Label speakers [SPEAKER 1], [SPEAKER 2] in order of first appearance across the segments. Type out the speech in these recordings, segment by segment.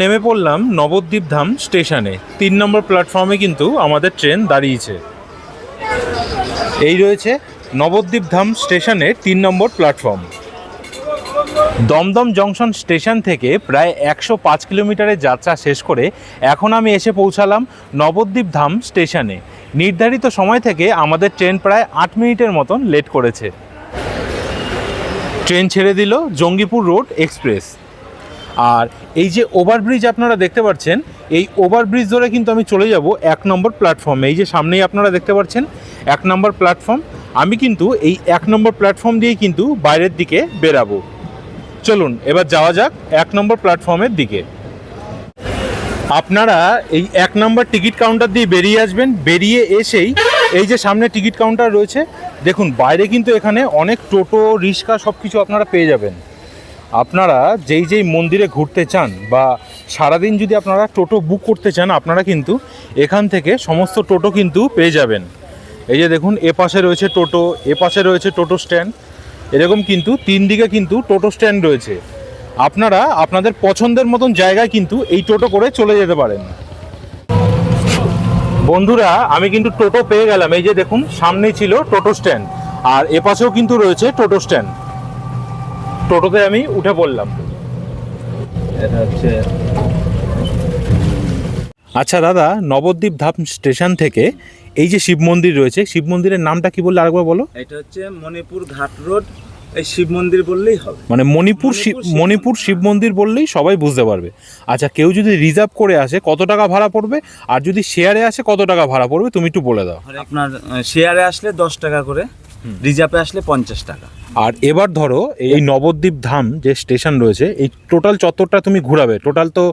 [SPEAKER 1] নেমে পড়লাম নবদ্বীপ ধাম স্টেশনে। তিন নম্বর প্ল্যাটফর্মে কিন্তু আমাদের ট্রেন দাঁড়িয়েছে। এই রয়েছে নবদ্বীপ ধাম স্টেশনের তিন number platform. Dumdum junction station থেকে প্রায় একশো পাঁচ কিলোমিটারের যাত্রা শেষ করে এখন আমি এসে পৌঁছালাম নবদ্বীপ ধাম স্টেশনে। নির্ধারিত সময় থেকে আমাদের ট্রেন প্রায় আট মিনিটের মতন লেট করেছে। ট্রেন ছেড়ে দিল জঙ্গিপুর রোড এক্সপ্রেস। আর এই যে ওভারব্রিজ আপনারা দেখতে পাচ্ছেন, এই ওভারব্রিজ ধরে কিন্তু আমি চলে যাব এক নম্বর প্ল্যাটফর্মে এই যে সামনেই আপনারা দেখতে পাচ্ছেন, এক নম্বর প্ল্যাটফর্ম আমি কিন্তু এই এক নম্বর প্ল্যাটফর্ম দিয়েই কিন্তু বাইরের দিকে বেরাবো। চলুন, এবার যাওয়া যাক এক নম্বর প্ল্যাটফর্মের দিকে। আপনারা এই এক নম্বর টিকিট কাউন্টার দিয়ে বেরিয়ে আসবেন। বেরিয়ে এসেই এই যে সামনে টিকিট কাউন্টার রয়েছে, দেখুন, বাইরে কিন্তু এখানে অনেক টোটো, রিক্সা সব কিছু আপনারা পেয়ে যাবেন। আপনারা যেই যেই মন্দিরে ঘুরতে চান বা সারাদিন যদি আপনারা টোটো বুক করতে চান, আপনারা কিন্তু এখান থেকে সমস্ত টোটো কিন্তু পেয়ে যাবেন। এই যে দেখুন, এ পাশে রয়েছে টোটো, এ পাশে রয়েছে টোটো স্ট্যান্ড। এরকম কিন্তু তিন দিকে কিন্তু টোটো স্ট্যান্ড রয়েছে। আপনারা আপনাদের পছন্দের মতন জায়গায় কিন্তু এই টোটো করে চলে যেতে পারেন। বন্ধুরা, আমি কিন্তু টোটো পেয়ে গেলাম। এই যে দেখুন, সামনেই ছিল টোটো স্ট্যান্ড। আর এ পাশেও কিন্তু রয়েছে টোটো স্ট্যান্ড। টোটোতে আমি উঠে পড়লাম।
[SPEAKER 2] এটা হচ্ছে
[SPEAKER 1] আচ্ছা দাদা নবদ্বীপ ধাম স্টেশন থেকে এই যে শিব মন্দির রয়েছে শিব মন্দিরের নামটা কি বললে আরেকবার বলো?
[SPEAKER 2] এটা হচ্ছে মণিপুর ঘাট রোড এই শিব মন্দির বললেই হবে।
[SPEAKER 1] মানে মণিপুর
[SPEAKER 2] মণিপুর শিব
[SPEAKER 1] মণিপুর শিব মন্দির বললেই সবাই বুঝতে পারবে। আচ্ছা কেউ যদি রিজার্ভ করে আসে কত টাকা ভাড়া পড়বে? আর যদি শেয়ারে আসে কত টাকা ভাড়া পড়বে? তুমি একটু বলে দাও।
[SPEAKER 2] আপনার শেয়ারে আসলে দশ টাকা করে রিজার্ভে আসলে পঞ্চাশ টাকা।
[SPEAKER 1] আর এবার ধরো এই নবদ্বীপ ধাম যে স্টেশন রয়েছে এই টোটাল চত্বরটা তুমি ঘুরাবে। টোটাল তো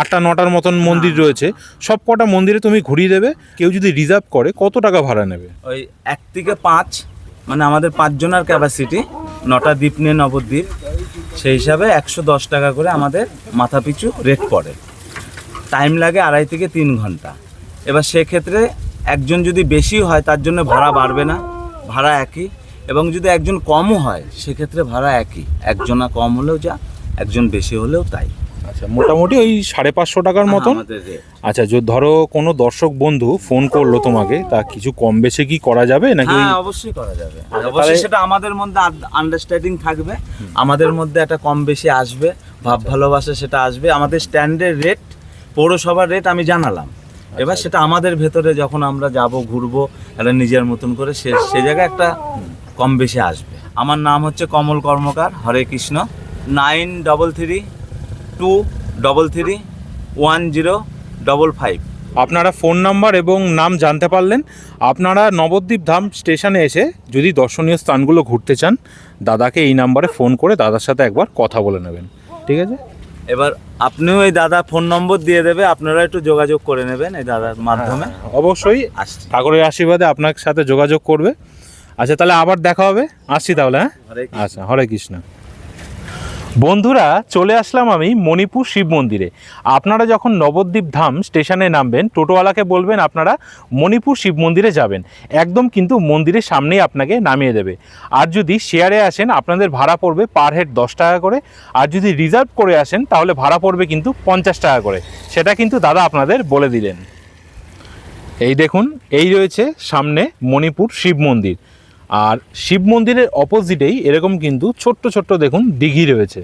[SPEAKER 1] আটটা নটার মতন মন্দির রয়েছে। সব কটা মন্দিরে তুমি ঘুরিয়ে দেবে। কেউ যদি রিজার্ভ করে কত টাকা ভাড়া নেবে?
[SPEAKER 2] ওই এক থেকে পাঁচ মানে আমাদের পাঁচজনের ক্যাপাসিটি নটা দ্বীপ নিয়ে নবদ্বীপ। সেই হিসাবে একশো দশ টাকা করে আমাদের মাথা পিছু রেট পড়ে। টাইম লাগে আড়াই থেকে তিন ঘণ্টা। এবার সেক্ষেত্রে একজন যদি বেশি হয় তার জন্য ভাড়া বাড়বে না। ভাড়া একই। এবং যদি একজন কমও হয় সেক্ষেত্রে ভাড়া একই। একজনা কম হলেও যা একজন বেশি হলেও তাই।
[SPEAKER 1] আচ্ছা মোটামুটি ওই সাড়ে পাঁচশো টাকার মতন? আচ্ছা যদি ধরো কোনো দর্শক বন্ধু ফোন করল তোমাকে তা কিছু কম বেশি কি করা যাবে নাকি
[SPEAKER 2] হ্যাঁ অবশ্যই করা যাবে।
[SPEAKER 1] আচ্ছা,
[SPEAKER 2] অবশ্যই সেটা আমাদের মধ্যে আন্ডারস্ট্যান্ডিং থাকবে। আমাদের মধ্যে একটা কম বেশি আসবে ভাব ভালোবাসা সেটা আসবে। আমাদের স্ট্যান্ডের রেট পৌরসভার রেট আমি জানালাম। এবার সেটা আমাদের ভেতরে যখন আমরা যাব ঘুরবো একটা নিজের মতন করে সে সে জায়গায় একটা কম বেশি আসবে। আমার নাম হচ্ছে Kamal Karmakar Hare Krishna. Nine double three two double three one zero double five
[SPEAKER 1] আপনারা ফোন নাম্বার এবং নাম জানতে পারলেন আপনারা নবদ্বীপ ধাম স্টেশনে এসে যদি দর্শনীয় স্থানগুলো ঘুরতে চান দাদাকে এই নাম্বারে ফোন করে দাদার সাথে একবার কথা বলে নেবেন। ঠিক আছে?
[SPEAKER 2] এবার আপনিও এই দাদা ফোন নম্বর দিয়ে দেবে আপনারা একটু যোগাযোগ করে নেবেন এই দাদার মাধ্যমে।
[SPEAKER 1] অবশ্যই। ঠাকুরের আশীর্বাদে আপনার সাথে যোগাযোগ করবে। আচ্ছা তাহলে আবার দেখা হবে। আসছি তাহলে হ্যাঁ? আচ্ছা হরে কৃষ্ণ। বন্ধুরা চলে আসলাম আমি মণিপুর শিব মন্দিরে। আপনারা যখন নবদ্বীপ ধাম স্টেশনে নামবেন টোটোওয়ালাকে বলবেন আপনারা মণিপুর শিব মন্দিরে যাবেন। একদম কিন্তু মন্দিরের সামনেই আপনাকে নামিয়ে দেবে। আর যদি শেয়ারে আসেন আপনাদের ভাড়া পড়বে পার হেড দশ টাকা করে। আর যদি রিজার্ভ করে আসেন তাহলে ভাড়া পড়বে কিন্তু পঞ্চাশ টাকা করে। সেটা কিন্তু দাদা আপনাদের বলে দিলেন। এই দেখুন এই রয়েছে সামনে মণিপুর শিব মন্দির। আর শিব মন্দিরের অপোজিটেই এরকম কিন্তু ছোট্ট ছোট্ট দেখুন দিঘি রয়েছে।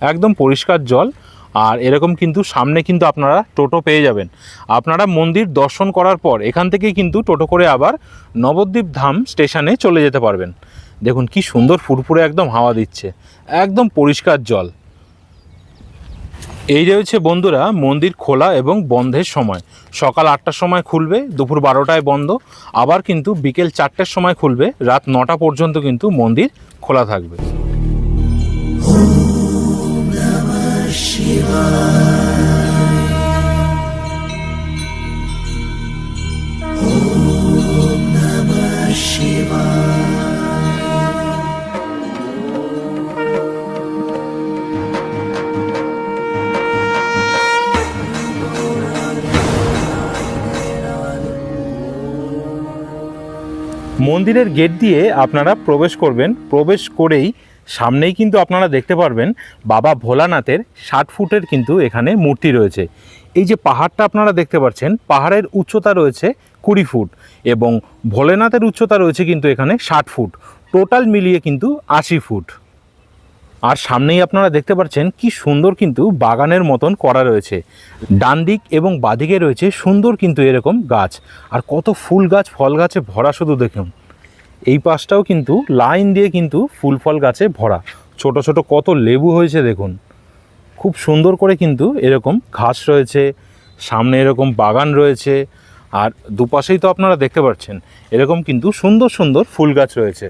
[SPEAKER 1] একদম পরিষ্কার জল আর এরকম কিন্তু সামনে কিন্তু আপনারা টোটো পেয়ে যাবেন। আপনারা মন্দির দর্শন করার পর এখান থেকে কিন্তু টোটো করে আবার নবদ্বীপ ধাম স্টেশনে চলে যেতে পারবেন। দেখুন কি সুন্দর ফুরফুরে একদম হাওয়া দিচ্ছে। একদম পরিষ্কার জল। এই রয়েছে বন্ধুরা, মন্দির খোলা এবং বন্ধের সময়। সকাল আটটার সময় খুলবে, দুপুর বারোটায় বন্ধ। আবার কিন্তু বিকেল চারটের সময় খুলবে, রাত নটা পর্যন্ত কিন্তু মন্দির খোলা থাকবে। মন্দিরের গেট দিয়ে আপনারা প্রবেশ করবেন। প্রবেশ করেই সামনেই কিন্তু আপনারা দেখতে পারবেন বাবা ভোলানাথের ষাট ফুটের কিন্তু এখানে মূর্তি রয়েছে। এই যে পাহাড়টা আপনারা দেখতে পাচ্ছেন, পাহাড়ের উচ্চতা রয়েছে কুড়ি ফুট এবং ভোলেনাথের উচ্চতা রয়েছে কিন্তু এখানে ষাট ফুট। টোটাল মিলিয়ে কিন্তু আশি ফুট। আর সামনেই আপনারা দেখতে পাচ্ছেন কি সুন্দর কিন্তু বাগানের মতন করা রয়েছে। ডান দিক এবং বাদিকে রয়েছে সুন্দর কিন্তু এরকম গাছ। আর কত ফুল গাছ, ফল গাছে ভরা শুধু দেখুন। এই পাশটাও কিন্তু লাইন দিয়ে কিন্তু ফুল ফল গাছে ভরা। ছোট ছোট কত লেবু হয়েছে দেখুন। খুব সুন্দর করে কিন্তু এরকম ঘাস রয়েছে, সামনে এরকম বাগান রয়েছে, আর দুপাশেই তো আপনারা দেখতে পাচ্ছেন, এরকম কিন্তু সুন্দর সুন্দর ফুল গাছ রয়েছে।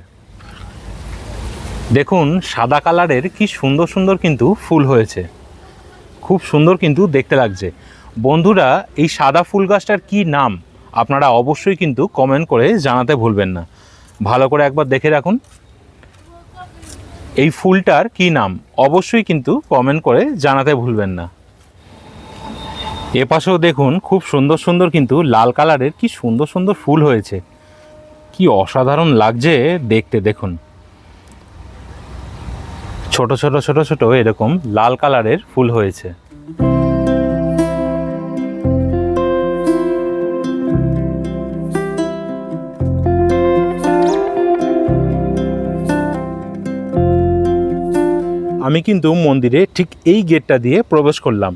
[SPEAKER 1] দেখুন, সাদা কালারের কি সুন্দর সুন্দর কিন্তু ফুল হয়েছে। খুব সুন্দর কিন্তু দেখতে লাগছে। বন্ধুরা, এই সাদা ফুল গাছটার কি নাম? আপনারা অবশ্যই কিন্তু কমেন্ট করে জানাতে ভুলবেন না। ভালো করে একবার দেখে রাখুন। এই ফুলটার কি নাম? অবশ্যই কিন্তু কমেন্ট করে জানাতে ভুলবেন না। এপাশেও দেখুন, খুব সুন্দর সুন্দর কিন্তু লাল কালারের কি সুন্দর সুন্দর ফুল হয়েছে। কি অসাধারণ লাগছে দেখতে, দেখুন। ছোট ছোট ছোট ছোট এরকম লাল কালারের ফুল হয়েছে। আমি কিন্তু মন্দিরে ঠিক এই গেটটা দিয়ে প্রবেশ করলাম।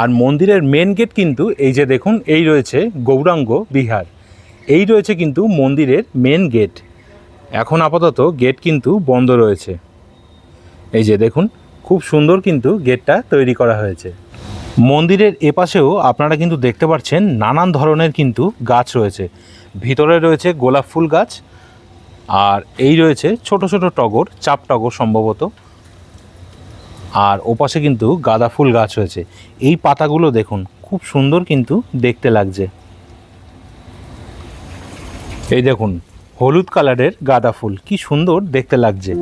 [SPEAKER 1] আর মন্দিরের মেন গেট কিন্তু এই যে দেখুন, এই রয়েছে গৌরাঙ্গ বিহার। এই রয়েছে কিন্তু মন্দিরের মেন গেট এখন আপাতত গেট কিন্তু বন্ধ রয়েছে। এই যে দেখুন, খুব সুন্দর কিন্তু গেটটা তৈরি করা হয়েছে। মন্দিরের এপাশেও আপনারা কিন্তু দেখতে পাচ্ছেন নানান ধরনের কিন্তু গাছ রয়েছে। ভিতরে রয়েছে গোলাপ ফুল গাছ, আর এই রয়েছে ছোট ছোট টগর, চাপ টগর সম্ভবত। আর ওপাশে কিন্তু গাঁদা ফুল গাছ হয়েছে এই পাতাগুলো দেখুন, খুব সুন্দর কিন্তু দেখতে লাগছে। এই দেখুন, হলুদ কালারের গাঁদা ফুল, কি সুন্দর দেখতে লাগছে।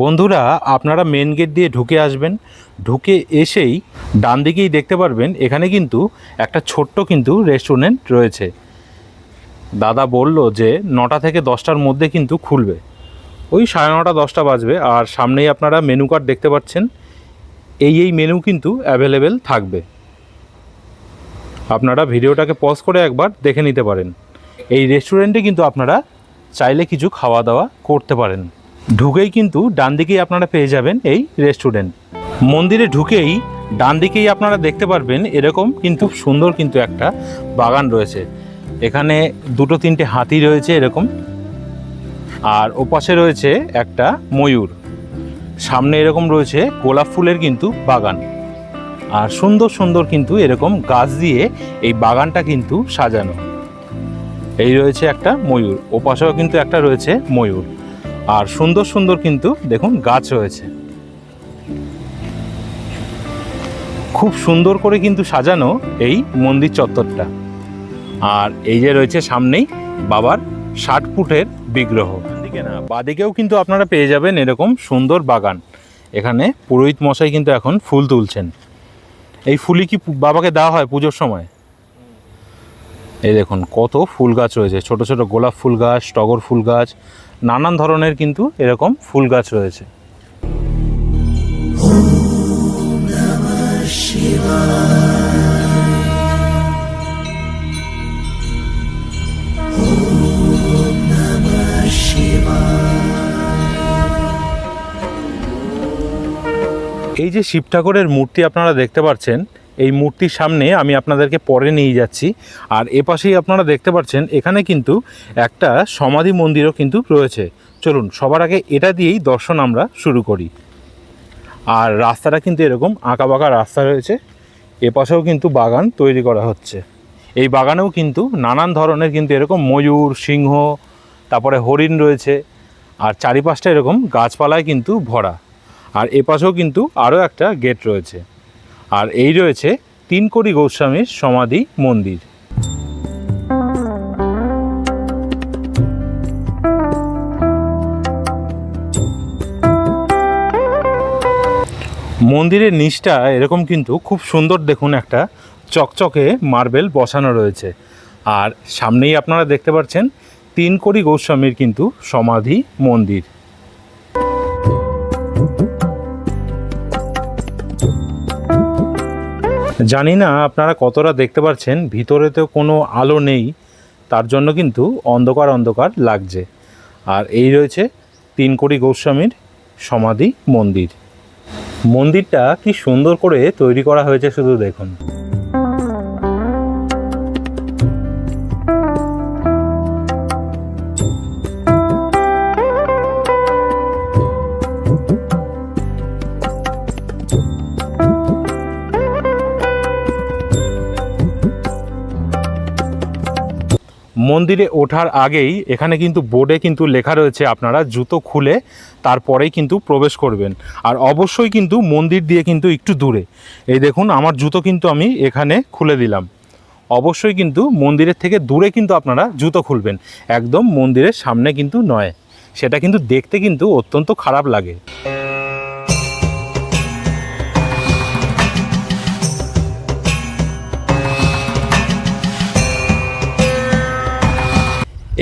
[SPEAKER 1] বন্ধুরা, আপনারা মেন গেট দিয়ে ঢুকে আসবেন। ঢুকে এসেই ডান দিকেই দেখতে পারবেন, এখানে কিন্তু একটা ছোট্ট কিন্তু রেস্টুরেন্ট রয়েছে। দাদা বলল যে, নটা থেকে দশটার মধ্যে কিন্তু খুলবে। ওই সাড়ে নটা, দশটা বাজবে, আর সামনেই আপনারা মেনু কার্ড দেখতে পাচ্ছেন। এই এই মেনু কিন্তু অ্যাভেলেবেল থাকবে। আপনারা ভিডিওটাকে পজ করে একবার দেখে নিতে পারেন। এই রেস্টুরেন্টে কিন্তু আপনারা চাইলে কিছু খাওয়া দাওয়া করতে পারেন। ঢুকেই কিন্তু ডান দিকেই আপনারা পেয়ে যাবেন এই রেস্টুরেন্ট মন্দিরে ঢুকেই ডান দিকেই আপনারা দেখতে পারবেন এরকম কিন্তু সুন্দর কিন্তু একটা বাগান রয়েছে। এখানে দুটো তিনটে হাতি রয়েছে এরকম। আর ওপাশে রয়েছে একটা ময়ূর। সামনে এরকম রয়েছে গোলাপ ফুলের কিন্তু বাগান। আর সুন্দর সুন্দর কিন্তু এরকম গাছ দিয়ে এই বাগানটা কিন্তু সাজানো। এই রয়েছে একটা ময়ূর। ওপাশেও কিন্তু একটা রয়েছে ময়ূর। আর সুন্দর সুন্দর কিন্তু দেখুন গাছ রয়েছে। খুব সুন্দর করে কিন্তু সাজানো এই মন্দির চত্বরটা। আর এই যে রয়েছে সামনেই বাবার ষাট ফুটের বিগ্রহ। বাদিকেও কিন্তু আপনারা পেয়ে যাবেন এরকম সুন্দর বাগান। এখানে পুরোহিত মশাই কিন্তু এখন ফুল তুলছেন। এই ফুলই কি বাবাকে দেওয়া হয় পুজোর সময়? এই দেখুন, কত ফুল গাছ রয়েছে। ছোট ছোট গোলাপ ফুল গাছ, টগর ফুল গাছ নানান ধরনের কিন্তু এরকম ফুল গাছ রয়েছে। এই যে শিব ঠাকুরের মূর্তি আপনারা দেখতে পাচ্ছেন এই মূর্তির সামনে আমি আপনাদেরকে পরে নিয়ে যাচ্ছি। আর এপাশেই আপনারা দেখতে পাচ্ছেন, এখানে কিন্তু একটা সমাধি মন্দিরও কিন্তু রয়েছে। চলুন, সবার আগে এটা দিয়েই দর্শন আমরা শুরু করি। আর রাস্তাটা কিন্তু এরকম আঁকা বাঁকা রাস্তা রয়েছে। এপাশেও কিন্তু বাগান তৈরি করা হচ্ছে। এই বাগানেও কিন্তু নানান ধরনের কিন্তু এরকম ময়ূর, সিংহ, তারপরে হরিণ রয়েছে। আর চারিপাশটা এরকম গাছপালায় কিন্তু ভরা। আর এপাশেও কিন্তু আরও একটা গেট রয়েছে। আর এই রয়েছে তিনকড়ি গোস্বামীর সমাধি মন্দির। মন্দিরের নিচটা এরকম কিন্তু খুব সুন্দর দেখুন একটা চকচকে মার্বেল বসানো রয়েছে। আর সামনেই আপনারা দেখতে পাচ্ছেন তিনকড়ি গোস্বামীর কিন্তু সমাধি মন্দির। জানি না আপনারা কতটা দেখতে পাচ্ছেন ভিতরে তো কোনো আলো নেই, তার জন্য কিন্তু অন্ধকার অন্ধকার লাগছে। আর এই রয়েছে তিন কোটি গোস্বামীর সমাধি মন্দির। মন্দিরটা কি সুন্দর করে তৈরি করা হয়েছে শুধু দেখুন। মন্দিরে ওঠার আগেই এখানে কিন্তু বোর্ডে কিন্তু লেখা রয়েছে আপনারা জুতো খুলে তারপরেই কিন্তু প্রবেশ করবেন। আর অবশ্যই কিন্তু মন্দির দিয়ে কিন্তু একটু দূরে। এই দেখুন, আমার জুতো কিন্তু আমি এখানে খুলে দিলাম। অবশ্যই কিন্তু মন্দিরের থেকে দূরে কিন্তু আপনারা জুতো খুলবেন। একদম মন্দিরের সামনে কিন্তু নয়। সেটা কিন্তু দেখতে কিন্তু অত্যন্ত খারাপ লাগে।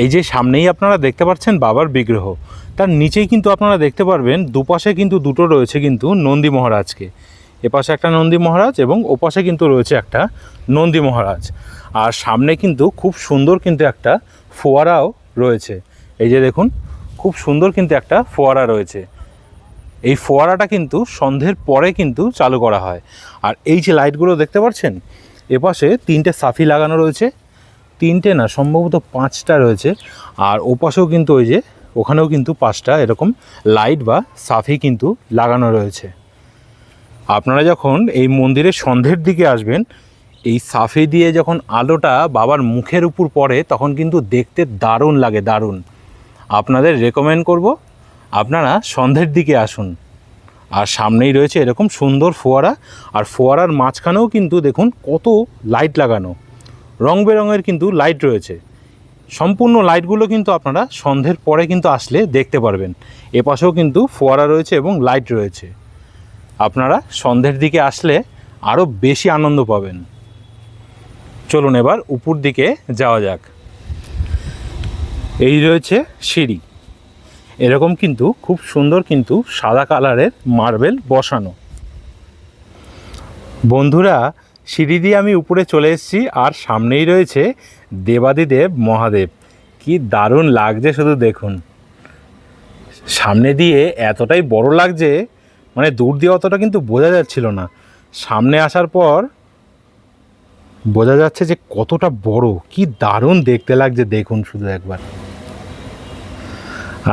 [SPEAKER 1] এই যে সামনেই আপনারা দেখতে পাচ্ছেন বাবার বিগ্রহ। তার নিচেই কিন্তু আপনারা দেখতে পারবেন, দুপাশে কিন্তু দুটো রয়েছে কিন্তু নন্দী মহারাজকে। এপাশে একটা নন্দী মহারাজ এবং ওপাশে কিন্তু রয়েছে একটা নন্দী মহারাজ। আর সামনে কিন্তু খুব সুন্দর কিন্তু একটা ফোয়ারাও রয়েছে। এই যে দেখুন, খুব সুন্দর কিন্তু একটা ফোয়ারা রয়েছে। এই ফোয়ারাটা কিন্তু সন্ধ্যের পরে কিন্তু চালু করা হয়। আর এই যে লাইটগুলো দেখতে পাচ্ছেন, এপাশে তিনটে সাফি লাগানো রয়েছে। তিনটে না, সম্ভবত পাঁচটা রয়েছে। আর ওপাশেও কিন্তু ওই যে, ওখানেও কিন্তু পাঁচটা এরকম লাইট বা সাফি কিন্তু লাগানো রয়েছে। আপনারা যখন এই মন্দিরের সন্ধ্যের দিকে আসবেন, এই সাফি দিয়ে যখন আলোটা বাবার মুখের উপর পড়ে, তখন কিন্তু দেখতে দারুণ লাগে, দারুণ। আপনাদের রেকমেন্ড করব, আপনারা সন্ধ্যের দিকে আসুন। আর সামনেই রয়েছে এরকম সুন্দর ফোয়ারা, আর ফোয়ারার মাঝখানেও কিন্তু দেখুন কত লাইট লাগানো। রং বেরঙের কিন্তু লাইট রয়েছে। সম্পূর্ণ লাইটগুলো কিন্তু আপনারা সন্ধ্যের পরে কিন্তু আসলে দেখতে পারবেন। এপাশেও কিন্তু ফোয়ারা রয়েছে এবং লাইট রয়েছে। আপনারা সন্ধ্যের দিকে আসলে আরও বেশি আনন্দ পাবেন। চলুন এবার উপর দিকে যাওয়া যাক। এই রয়েছে সিঁড়ি। এরকম কিন্তু খুব সুন্দর কিন্তু সাদা কালারের মার্বেল বসানো। বন্ধুরা সিঁড়ি দিয়ে আমি উপরে চলে এসেছি, আর সামনেই রয়েছে দেবাদিদেব মহাদেব। কি দারুণ লাগছে শুধু দেখুন। সামনে দিয়ে এতটাই বড় লাগছে মানে দূর দিয়ে অতটা কিন্তু বোঝা যাচ্ছিল না। সামনে আসার পর বোঝা যাচ্ছে যে কতটা বড়, কি দারুণ দেখতে লাগছে, দেখুন শুধু একবার।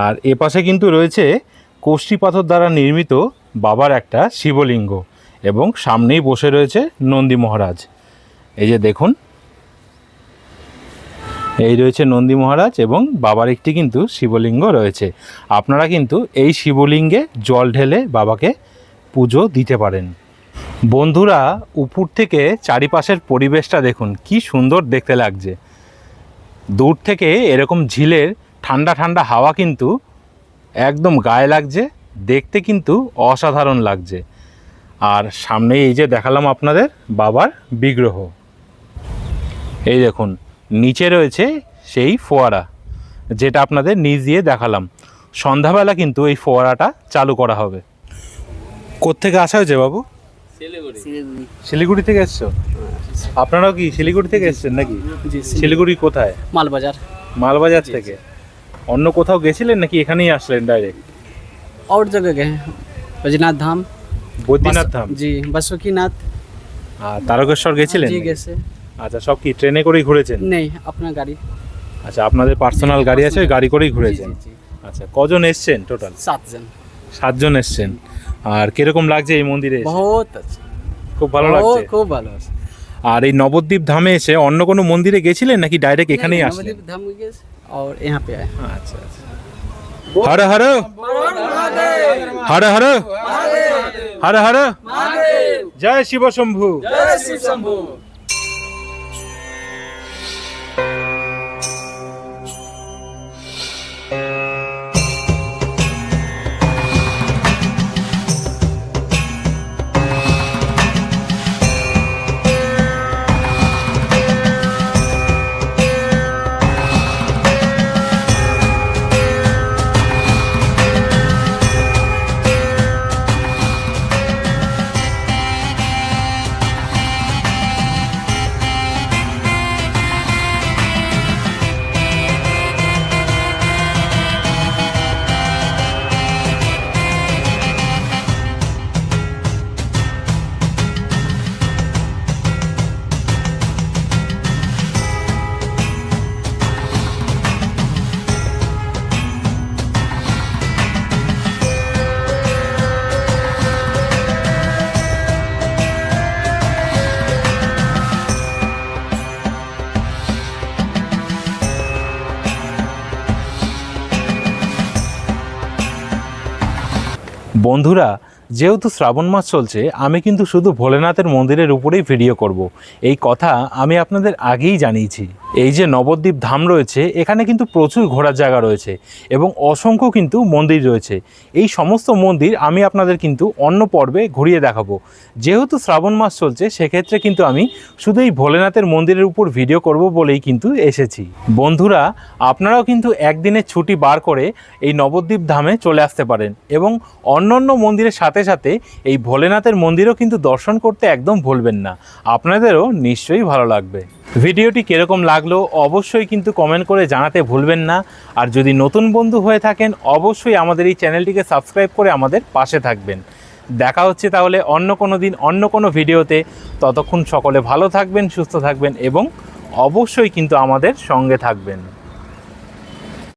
[SPEAKER 1] আর এপাশে কিন্তু রয়েছে কোষ্ঠী পাথর দ্বারা নির্মিত বাবার একটা শিবলিঙ্গ। এবং সামনেই বসে রয়েছে নন্দী মহারাজ। এই যে দেখুন, এই রয়েছে নন্দী মহারাজ এবং বাবার একটি কিন্তু শিবলিঙ্গ রয়েছে। আপনারা কিন্তু এই শিবলিঙ্গে জল ঢেলে বাবাকে পুজো দিতে পারেন। বন্ধুরা, উপর থেকে চারিপাশের পরিবেশটা দেখুন, কি সুন্দর দেখতে লাগছে। দূর থেকে এরকম ঝিলের ঠান্ডা ঠান্ডা হাওয়া কিন্তু একদম গায়ে লাগছে, দেখতে কিন্তু অসাধারণ লাগছে। আর সামনে এই যে দেখালাম আপনাদের বাবার বিগ্রহ এই দেখুন নিচে রয়েছে সেই ফোয়ারা যেটা আপনাদের নিচ দিয়ে দেখালাম সন্ধ্যাবেলা কিন্তু এই ফোয়ারাটা চালু করা হবে কোত্থেকে আসা হয়েছে বাবু
[SPEAKER 3] শিলিগুড়ি
[SPEAKER 1] শিলিগুড়ি থেকে এসছো আপনারাও কি শিলিগুড়ি থেকে এসছেন নাকি
[SPEAKER 3] জি
[SPEAKER 1] শিলিগুড়ি কোথায়
[SPEAKER 3] मालबाजार
[SPEAKER 1] মালবাজার থেকে অন্য কোথাও গেছিলেন নাকি এখানেই আসলেন ডাইরেক্ট
[SPEAKER 3] और जगह गए हैं बजनाथ धाम
[SPEAKER 1] বদ্রীনাথ ধাম?
[SPEAKER 3] জি বাসুকিনাথ।
[SPEAKER 1] আর তারকেশ্বর গেছিলেন জি
[SPEAKER 3] গেছে।
[SPEAKER 1] আচ্ছা সব কি ট্রেনে করেই ঘুরেছেন?
[SPEAKER 3] নেই আপনার গাড়ি।
[SPEAKER 1] আচ্ছা আপনাদের পার্সোনাল গাড়ি আছে গাড়ি করেই ঘুরেছেন? আচ্ছা কজন এসছেন টোটাল?
[SPEAKER 3] সাতজন।
[SPEAKER 1] সাতজন এসছেন। আর কীরকম লাগছে এই মন্দিরে
[SPEAKER 3] বহুত
[SPEAKER 1] খুব ভালো লাগছে?
[SPEAKER 3] খুব ভালো
[SPEAKER 1] আর এই নবদ্বীপ ধামে এসে অন্য কোনো মন্দিরে গেছিলেন নাকি ডাইরেক্ট এখানেই আসলেন?
[SPEAKER 3] নবদ্বীপ ধাম গেছে আর এখানে পে
[SPEAKER 1] আচ্ছা আচ্ছা। হর হর। হর হর। হর হর। জয় শিব শম্ভু। বন্ধুরা, যেহেতু শ্রাবণ মাস চলছে, আমি কিন্তু শুধু ভোলেনাথের মন্দিরের উপরেই ভিডিও করব। এই কথা আমি আপনাদের আগেই জানিয়েছি এই যে নবদ্বীপ ধাম রয়েছে, এখানে কিন্তু প্রচুর ঘোরার জায়গা রয়েছে এবং অসংখ্য কিন্তু মন্দির রয়েছে। এই সমস্ত মন্দির আমি আপনাদের কিন্তু অন্য পর্বে ঘুরিয়ে দেখাবো। যেহেতু শ্রাবণ মাস চলছে, সেক্ষেত্রে কিন্তু আমি শুধু এই ভোলেনাথের মন্দিরের উপর ভিডিও করব বলেই কিন্তু এসেছি। বন্ধুরা, আপনারাও কিন্তু একদিনের ছুটি বার করে এই নবদ্বীপ ধামে চলে আসতে পারেন এবং অন্যান্য মন্দিরের সাথে সাথে এই ভোলেনাথের মন্দিরও কিন্তু দর্শন করতে একদম ভুলবেন না। আপনাদেরও নিশ্চয়ই ভালো লাগবে। ভিডিওটি কীরকম লাগল অবশ্যই কিন্তু কমেন্ট করে জানাতে ভুলবেন না। আর যদি নতুন বন্ধু হয়ে থাকেন, অবশ্যই আমাদের এই চ্যানেলটিকে সাবস্ক্রাইব করে আমাদের পাশে থাকবেন। দেখা হচ্ছে তাহলে অন্য কোনো দিন, অন্য কোনো ভিডিওতে। ততক্ষণ সকলে ভালো থাকবেন, সুস্থ থাকবেন এবং অবশ্যই কিন্তু আমাদের সঙ্গে থাকবেন।